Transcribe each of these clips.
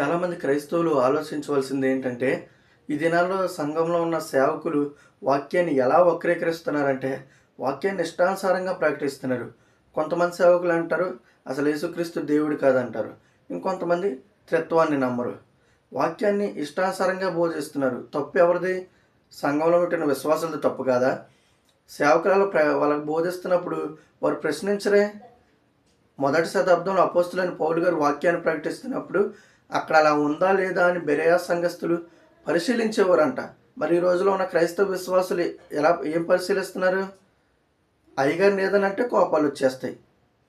చాలామంది క్రైస్తవులు ఆలోచించవలసింది ఏంటంటే ఈ దినాల్లో సంఘంలో ఉన్న సేవకులు వాక్యాన్ని ఎలా వక్రీకరిస్తున్నారంటే వాక్యాన్ని ఇష్టానుసారంగా ప్రకటిస్తున్నారు. కొంతమంది సేవకులు అంటారు అసలు యేసుక్రీస్తు దేవుడు కాదంటారు. ఇంకొంతమంది త్రిత్వాన్ని నమ్మరు. వాక్యాన్ని ఇష్టానుసారంగా బోధిస్తున్నారు. తప్పు ఎవరిది? సంఘంలో పెట్టిన విశ్వాసాలది తప్పు కాదా? సేవకురాలు ప్ర వాళ్ళకు బోధిస్తున్నప్పుడు వారు ప్రశ్నించరే. మొదటి శతాబ్దంలో అపోస్తులైన పౌలు గారు వాక్యాన్ని ప్రకటిస్తున్నప్పుడు అక్కడ అలా ఉందా లేదా అని బెరయా సంఘస్థులు పరిశీలించేవారంట. మరి ఈ రోజులో ఉన్న క్రైస్తవ విశ్వాసులు ఎలా ఏం పరిశీలిస్తున్నారు? అయ్యగారిని ఏదనంటే కోపాలు వచ్చేస్తాయి.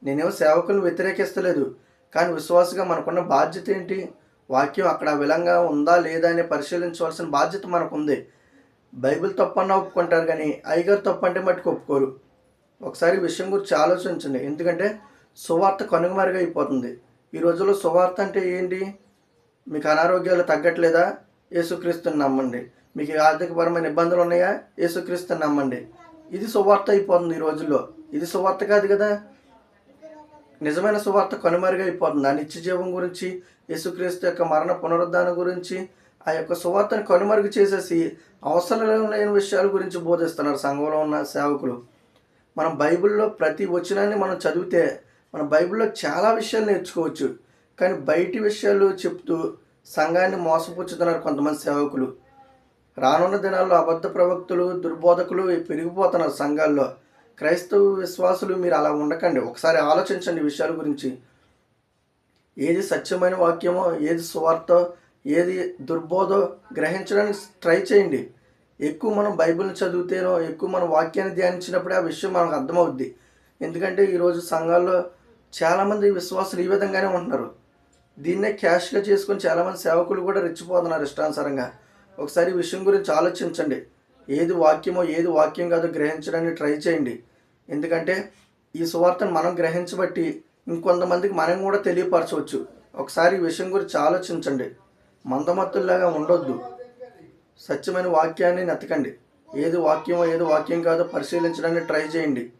నేనేమో సేవకులను వ్యతిరేకిస్తలేదు. కానీ విశ్వాసగా మనకున్న బాధ్యత ఏంటి? వాక్యం అక్కడ విలంగా ఉందా లేదా అని పరిశీలించవలసిన బాధ్యత మనకుంది. బైబిల్ తప్పన్నా ఒప్పుకుంటారు కానీ అయ్యగారు తప్పంటే అంటే మట్టుకు ఒప్పుకోరు. ఒకసారి విషయం గురించి ఆలోచించండి. ఎందుకంటే సువార్త కనుమరుగా అయిపోతుంది ఈ రోజుల్లో సువార్త అంటే ఏంటి? మీకు అనారోగ్యాలు తగ్గట్లేదా? యేసుక్రీస్తుని నమ్మండి. మీకు ఆర్థికపరమైన ఇబ్బందులు ఉన్నాయా? యేసుక్రీస్తుని నమ్మండి. ఇది సువార్త అయిపోతుంది ఈ రోజుల్లో. ఇది సువార్త కాదు కదా? నిజమైన సువార్త కనుమరుగా అయిపోతుంది. ఆ నిత్య జీవం గురించి యేసుక్రీస్తు యొక్క మరణ పునరుద్ధానం గురించి ఆ యొక్క సువార్తను కనుమరుగు చేసేసి అవసరం లేని విషయాల గురించి బోధిస్తున్నారు సంఘంలో ఉన్న సేవకులు. మనం బైబిల్లో ప్రతి వచనాన్ని మనం చదివితే మన బైబిల్లో చాలా విషయాలు నేర్చుకోవచ్చు. కానీ బయటి విషయాలు చెప్తూ సంఘాన్ని మోసపుచ్చుతున్నారు కొంతమంది సేవకులు. రానున్న దినాల్లో అబద్ధ ప్రవక్తులు దుర్బోధకులు పెరిగిపోతున్నారు సంఘాల్లో. క్రైస్తవ విశ్వాసులు మీరు అలా ఉండకండి. ఒకసారి ఆలోచించండి విషయాల గురించి. ఏది సత్యమైన వాక్యమో ఏది సువార్తో ఏది దుర్బోధో గ్రహించడానికి ట్రై చేయండి. ఎక్కువ మనం బైబిల్ని చదివితేనో ఎక్కువ మనం వాక్యాన్ని ధ్యానించినప్పుడే ఆ విషయం మనకు అర్థమవుద్ది. ఎందుకంటే ఈరోజు సంఘాల్లో చాలామంది విశ్వాసులు ఈ విధంగానే ఉంటున్నారు. దీన్నే క్యాష్గా చేసుకొని చాలామంది సేవకులు కూడా రెచ్చిపోతున్నారు ఇష్టానుసారంగా. ఒకసారి ఈ విషయం గురించి ఆలోచించండి. ఏది వాక్యమో ఏది వాక్యం కాదో గ్రహించడానికి ట్రై చేయండి. ఎందుకంటే ఈ సువార్తను మనం గ్రహించబట్టి ఇంకొంతమందికి మనం కూడా తెలియపరచవచ్చు. ఒకసారి ఈ విషయం గురించి ఆలోచించండి. మందమత్తుల్లాగా ఉండొద్దు. సత్యమైన వాక్యాన్ని నెతకండి ఏది వాక్యమో ఏది వాక్యం కాదో పరిశీలించడానికి ట్రై చేయండి.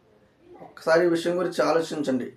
ఒకసారి ఈ విషయం గురించి ఆలోచించండి.